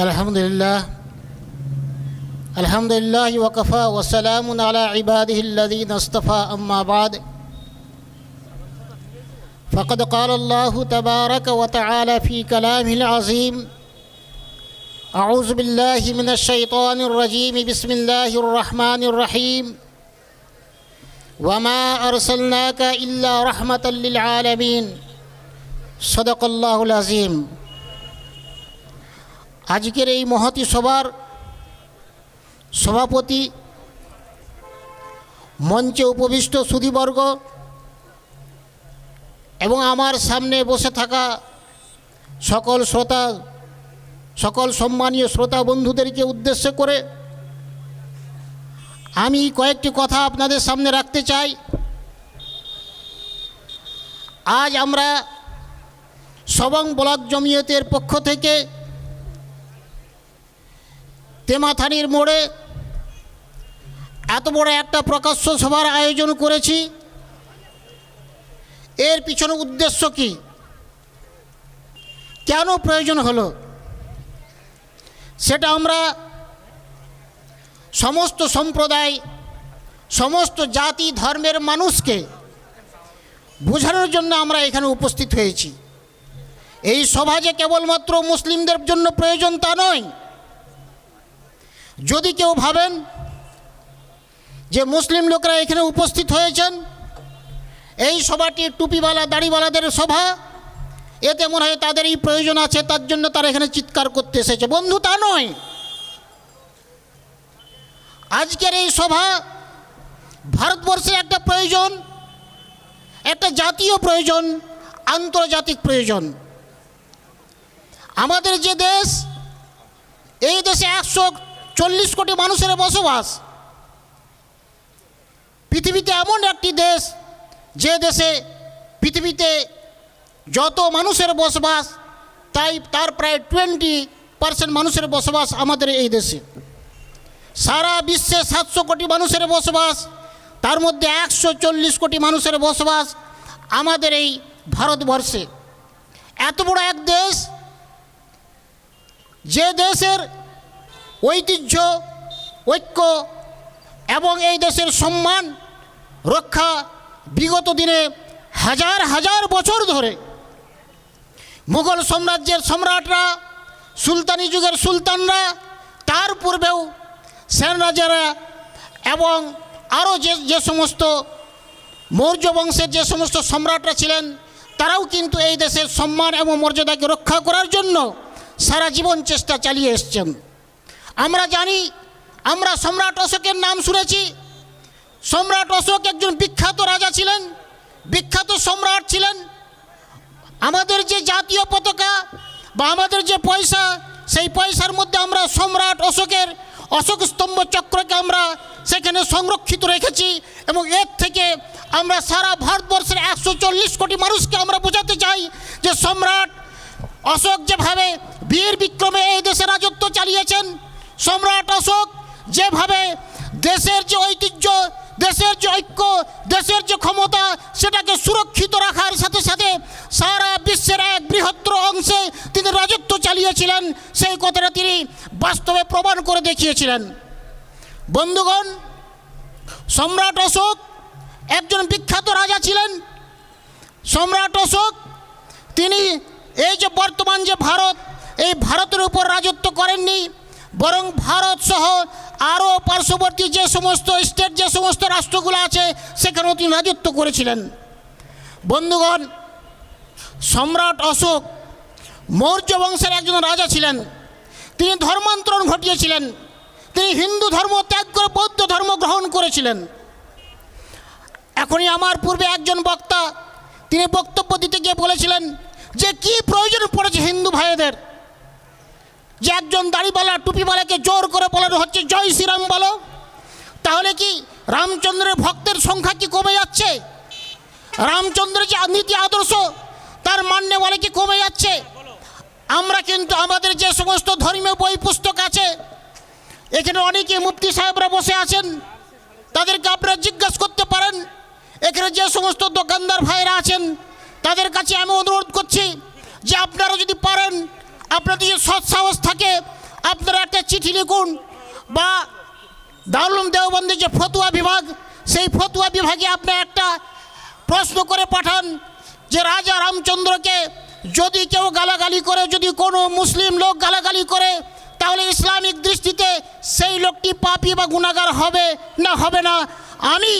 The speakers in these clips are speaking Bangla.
الحمد لله. الحمد لله وكفى وسلام على عباده الذين اصطفى. أما بعد فقد قال الله تبارك وتعالى في كلامه العظيم أعوذ بالله من الشيطان الرجيم. بسم الله الرحمن الرحيم. وما أرسلناك إلا رحمة للعالمين. صدق الله العظيم. আজকের এই মহতি সভার সভাপতি মঞ্চে উপবিষ্ট সুধীবর্গ এবং আমার সামনে বসে থাকা সকল শ্রোতা, সকল সম্মানীয় শ্রোতা বন্ধুদেরকে উদ্দেশ্য করে আমি কয়েকটি কথা আপনাদের সামনে রাখতে চাই। আজ আমরা সবং ব্লক জমিয়তের পক্ষ থেকে তেমাথানির মোড়ে এত বড় একটা প্রকাশ্য সভার আয়োজন করেছি। এর পিছনে উদ্দেশ্য কি? কেন প্রয়োজন হলো? সেটা আমরা সমস্ত সম্প্রদায়, সমস্ত জাতি, ধর্মের মানুষকে বোঝানোর জন্য আমরা এখানে উপস্থিত হয়েছি। এই সভা যে কেবলমাত্র মুসলিমদের জন্য প্রয়োজন তা নয় যদি কেউ ভাবেন যে মুসলিম লোকরা এখানে উপস্থিত হয়েছেন, এই সভাটি টুপিওয়ালা, দাড়িওয়ালাদের সভা, এতে মনে হয় তাদের এই প্রয়োজন আছে, তার জন্য তারা এখানে চিৎকার করতে এসেছে। বন্ধু, তা নয়। আজকের এই সভা ভারতবর্ষের একটা প্রয়োজন, একটা জাতীয় প্রয়োজন, আন্তর্জাতিক প্রয়োজন। আমাদের যে দেশ, এই দেশে একশো চল্লিশ কোটি মানুষের বসবাস। পৃথিবীতে এমন একটি দেশ, যে দেশে পৃথিবীতে যত মানুষের বসবাস, তাই তার প্রায় টোয়েন্টি পার্সেন্ট মানুষের বসবাস আমাদের এই দেশে। সারা বিশ্বে সাতশো কোটি মানুষের বসবাস, তার মধ্যে একশো চল্লিশ কোটি মানুষের বসবাস আমাদের এই ভারতবর্ষে। এত বড় এক দেশ, যে দেশের ঐতিহ্য, ঐক্য এবং এই দেশের সম্মান রক্ষা বিগত দিনে হাজার হাজার বছর ধরে মুঘল সাম্রাজ্যের সম্রাটরা, সুলতানি যুগের সুলতানরা, তার পূর্বেও সেন রাজারা এবং আরও যে যে সমস্ত মৌর্য বংশের যে সমস্ত সম্রাটরা ছিলেন, তারাও কিন্তু এই দেশের সম্মান এবং মর্যাদাকে রক্ষা করার জন্য সারা জীবন চেষ্টা চালিয়ে এসছেন। আমরা জানি, আমরা সম্রাট অশোকের নাম শুনেছি। সম্রাট অশোক একজন বিখ্যাত রাজা ছিলেন, বিখ্যাত সম্রাট ছিলেন। আমাদের যে জাতীয় পতাকা বা আমাদের যে পয়সা, সেই পয়সার মধ্যে আমরা সম্রাট অশোকের অশোক স্তম্ভ চক্রকে আমরা সেখানে সংরক্ষিত রেখেছি এবং এর থেকে আমরা সারা ভারতবর্ষের একশো চল্লিশ কোটি মানুষকে আমরা বোঝাতে চাই যে সম্রাট অশোক যেভাবে বীর বিক্রমে এই দেশে রাজত্ব চালিয়েছেন সম্রাট অশোক, যেভাবে দেশের যে ঐতিহ্য, দেশের যে ঐক্য, দেশের যে ক্ষমতা, সেটাকে সুরক্ষিত রাখার সাথে সাথে সারা বিশ্বের এক বৃহত্তর অংশে তিনি রাজত্ব চালিয়েছিলেন, সেই কথাটা তিনি বাস্তবে প্রমাণ করে দেখিয়েছিলেন। বন্ধুগণ, সম্রাট অশোক একজন বিখ্যাত রাজা ছিলেন। সম্রাট অশোক, তিনি এই যে বর্তমান যে ভারত, এই ভারতের উপর রাজত্ব করেননি বরং ভারত সহ আরও পার্শ্ববর্তী যে সমস্ত স্টেট যে সমস্ত রাষ্ট্রগুলো আছে, সেখানেও তিনি রাজত্ব করেছিলেন। বন্ধুগণ, সম্রাট অশোক মৌর্য বংশের একজন রাজা ছিলেন। তিনি ধর্মান্তরণ ঘটিয়েছিলেন। তিনি হিন্দু ধর্ম ত্যাগ করে বৌদ্ধ ধর্ম গ্রহণ করেছিলেন। এখনই আমার পূর্বে একজন বক্তা, তিনি বক্তব্য দিতে গিয়ে বলেছিলেন যে, কি প্রয়োজন পড়েছে হিন্দু ভাইদের? যে একজন দাড়িওয়ালা টুপিওয়ালাকে জোর করে বলানো হচ্ছে, জয় শ্রীরাম বলো। তাহলে কি রামচন্দ্রের ভক্তের সংখ্যা কি কমে যাচ্ছে? রামচন্দ্রের যে নীতি আদর্শ, তার মান্য বলে কি কমে যাচ্ছে? আমরা কিন্তু আমাদের যে সমস্ত ধর্মীয় বই পুস্তক আছে, এখানে অনেকে মুফতি সাহেবরা বসে আছেন, তাদেরকে আপনারা জিজ্ঞাসা করতে পারেন। এখানে যে সমস্ত দোকানদার ভাইরা আছেন, তাদের কাছে আমি অনুরোধ করছি যে আপনারা যদি পারেন আপনাদের যদি সৎ সাহস থাকে চিঠি লিখুন বা দারুল দেওবন্দি যে ফতুয়া বিভাগ, সেই ফতুয়া বিভাগে আপনি একটা প্রশ্ন করে পাঠান যে, রাজা রামচন্দ্রকে যদি কেউ গালাগালি করে, যদি কোনো মুসলিম লোক গালাগালি করে, তাহলে ইসলামিক দৃষ্টিতে সেই লোকটি পাপি বা গুণাগার হবে না হবে না। আমি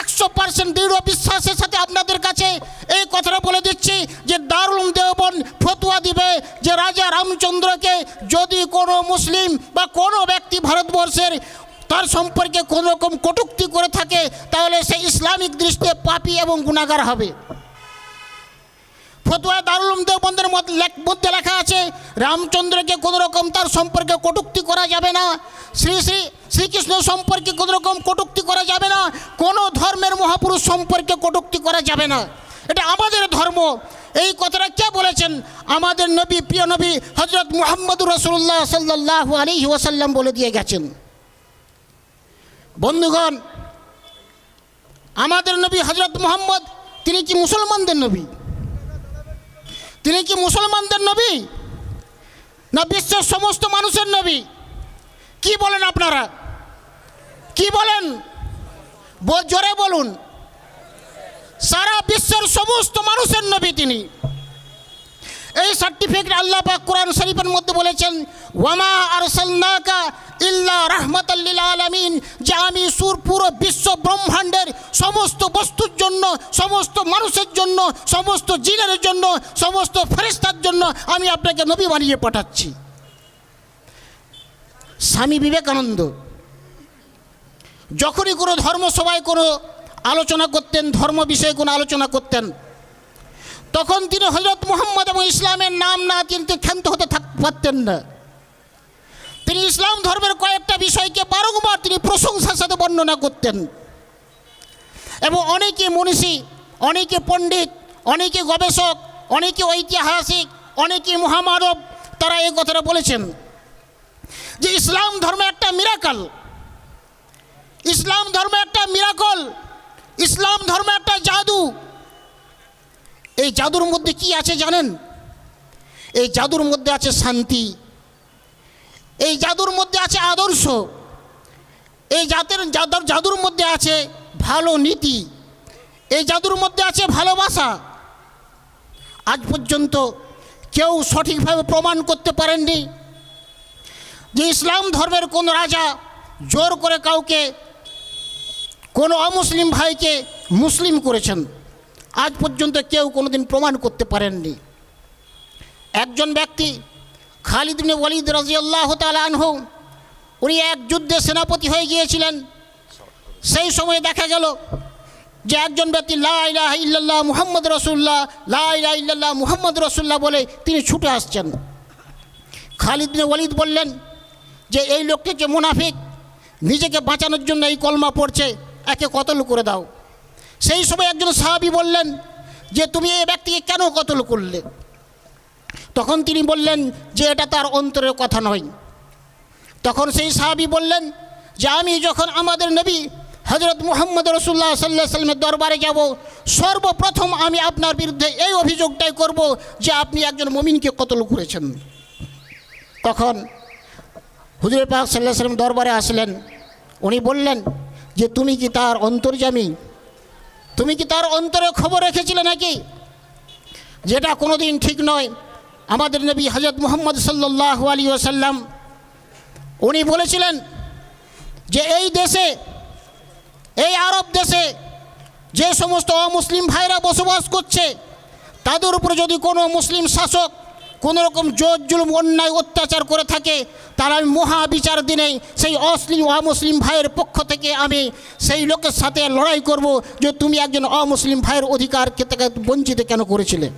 একশো পার্সেন্ট দৃঢ় বিশ্বাসের সাথে আপনাদের কাছে এই কথাটা বলে দিচ্ছি যে দারুল দেওবন ফতুয়া দিবে যে রাজা রামচন্দ্রকে যদি কোনো মুসলিম বা কোনো ব্যক্তি ভারতবর্ষের তার সম্পর্কে কোনো রকম কটূক্তি করে থাকে, তাহলে সে ইসলামিক দৃষ্টিতে পাপি এবং গুণাগার হবে। ফতুয়া দারুল লেখ- মধ্যে লেখা আছে, রামচন্দ্রকে কোনো রকম তার সম্পর্কে কটূক্তি করা যাবে না। শ্রী শ্রী শ্রীকৃষ্ণ সম্পর্কে কোনো রকম কটূক্তি করা যাবে না। কোনো ধর্মের মহাপুরুষ সম্পর্কে কটূক্তি করা যাবে না। এটা আমাদের ধর্ম। এই কথাটা কে বলেছেন? আমাদের নবী, প্রিয় নবী হজরত মুহাম্মদুর রসুল্লাহ সাল্লাহ আলী ওয়াসাল্লাম বলে দিয়ে গেছেন। বন্ধুগণ, আমাদের নবী হজরত মোহাম্মদ, তিনি কি মুসলমানদের নবী? তিনি কি মুসলমানদের নবী? না বিশ্বের সমস্ত মানুষের নবী? কি বলেন আপনারা? কি বলেন? জোরে বলুন। সারা বিশ্বের সমস্ত মানুষের নবী তিনি। এই সার্টিফিকেট আল্লাহ পাক কোরআন শরীফের মধ্যে বলেছেন ওয়ামা আরসালনাকা ইল্লা রাহমাতাল্লিল আলামিন, যে আমি সুর পুরো বিশ্ব ব্রহ্মাণ্ডের সমস্ত বস্তুর জন্য, সমস্ত মানুষের জন্য, সমস্ত জিনের জন্য, সমস্ত ফেরেস্তার জন্য আমি আপনাকে নবী বানিয়ে পাঠাচ্ছি। স্বামী বিবেকানন্দ, যখনই কোনো ধর্মসভায় কোনো আলোচনা করতেন, ধর্ম বিষয়ে কোনো আলোচনা করতেন, তখন তিনি হজরত মোহাম্মদ এবং ইসলামের নাম না কিন্তু ক্ষান্ত হতে থাক, পারতেন না। তিনি ইসলাম ধর্মের কয়েকটা বিষয়কে বারংবার তিনি প্রশংসার সাথে বর্ণনা করতেন। এবং অনেকে মনীষী, অনেকে পণ্ডিত, অনেকে গবেষক, অনেকে ঐতিহাসিক, অনেকে মহামানব, তারা এই কথাটা বলেছেন যে ইসলাম ধর্ম একটা মিরাকল ইসলাম ধর্ম একটা মিরাকল ইসলাম ধর্ম একটা জাদু। এই জাদুর মধ্যে কি আছে জানেন? এই জাদুর মধ্যে আছে শান্তি। এই জাদুর মধ্যে আছে আদর্শ। এই জাতের জাদুর জাদুর মধ্যে আছে ভালো নীতি। এই জাদুর মধ্যে আছে ভালোবাসা। আজ পর্যন্ত কেউ সঠিকভাবে প্রমাণ করতে পারেননি যে ইসলাম ধর্মের কোন রাজা জোর করে কাউকে কোনো অমুসলিম ভাইকে মুসলিম করেছেন। আজ পর্যন্ত কেউ কোনোদিন প্রমাণ করতে পারেননি। একজন ব্যক্তি খালিদ বিন ওয়ালিদ রাজিয়াল্লাহ তালানহু উনি এক যুদ্ধে সেনাপতি হয়ে গিয়েছিলেন। সেই সময় দেখা গেল যে একজন ব্যক্তি, লা ইলাহা ইল্লাল্লাহ মুহাম্মদ রসুল্লাহ লা ইলাহা ইল্লাল্লাহ মুহাম্মদ রসুল্লাহ বলে তিনি ছুটে আসছেন। খালিদ বিন ওয়ালিদ বললেন যে, এই লোকটি যে মুনাফিক, নিজেকে বাঁচানোর জন্য এই কলমা পড়ছে, একে কতল করে দাও। সেই সময় একজন সাহাবি বললেন যে, তুমি এই ব্যক্তিকে কেন কতল করলে? তখন তিনি বললেন যে এটা তার অন্তরের কথা নয়। তখন সেই সাহাবি বললেন যে আমি যখন আমাদের নবী হজরত মুহাম্মদ রসুল্লাহ সাল্লাহ সাল্লামের দরবারে যাব, সর্বপ্রথম আমি আপনার বিরুদ্ধে এই অভিযোগটাই করব যে আপনি একজন মমিনকে কতল করেছেন। তখন হুজুর পাক সাল্লাহ সাল্লাম দরবারে আসলেন। উনি বললেন যে তুমি কি তার অন্তর্জামী তুমি কি তার অন্তরে খবর রেখেছিলে নাকি? যেটা কোনো দিন ঠিক নয়। আমাদের নবী হজরত মোহাম্মদ সাল্লাহ আলী ওসাল্লাম উনি বলেছিলেন যে এই দেশে, এই আরব দেশে যে সমস্ত অমুসলিম ভাইরা বসবাস করছে, তাদের উপরে যদি কোনো মুসলিম শাসক কোনো রকম জোর জুলুম, অন্যায়, অত্যাচার করে থাকে, তাহলে আমি মহাবিচার দিনে সেই অশ্লীল অমুসলিম ভাইয়ের পক্ষ থেকে আমি সেই লোকের সাথে লড়াই করব যে তুমি একজন অমুসলিম ভাইয়ের অধিকারকে থেকে বঞ্চিত কেন করেছিলে।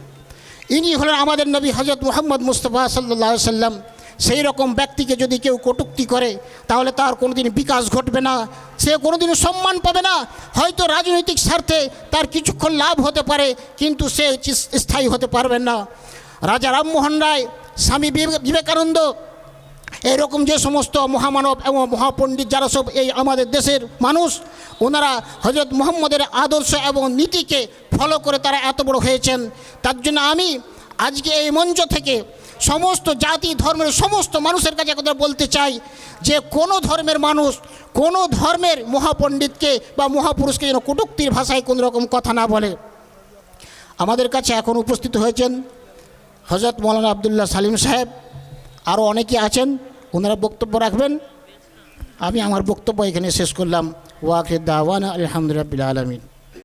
ইনি হলেন আমাদের নবী হজরত মোহাম্মদ মুস্তফা সাল্লাহ সাল্লাম। সেই রকম ব্যক্তিকে যদি কেউ কটুক্তি করে, তাহলে তার কোনোদিন বিকাশ ঘটবে না, সে কোনোদিন সম্মান পাবে না। হয়তো রাজনৈতিক স্বার্থে তার কিছুক্ষণ লাভ হতে পারে, কিন্তু সে স্থায়ী হতে পারবেন না। রাজা রামমোহন রায়, স্বামী বিবে- বিবেকানন্দ এরকম যে সমস্ত মহামানব এবং মহাপণ্ডিত যারা সব এই আমাদের দেশের মানুষ, ওনারা হজরত মোহাম্মদের আদর্শ এবং নীতিকে ফলো করে তারা এত বড় হয়েছেন। তার জন্য আমি আজকে এই মঞ্চ থেকে সমস্ত জাতি, ধর্মের সমস্ত মানুষের কাছে কথা বলতে চাই যে কোনো ধর্মের মানুষ, কোনো ধর্মের মহাপণ্ডিতকে বা মহাপুরুষকে যেন কটুক্তির ভাষায় কোনো রকম কথা না বলে। আমাদের কাছে এখন উপস্থিত হয়েছেন হজরত মৌলানা আবদুল্লাহ সালিম সাহেব আরও অনেকে আছেন। ওনারা বক্তব্য রাখবেন। আমি আমার বক্তব্য এখানে শেষ করলাম। ওয়াকে দাওয়ান আলহামদুলিল্লাহ আলমিন।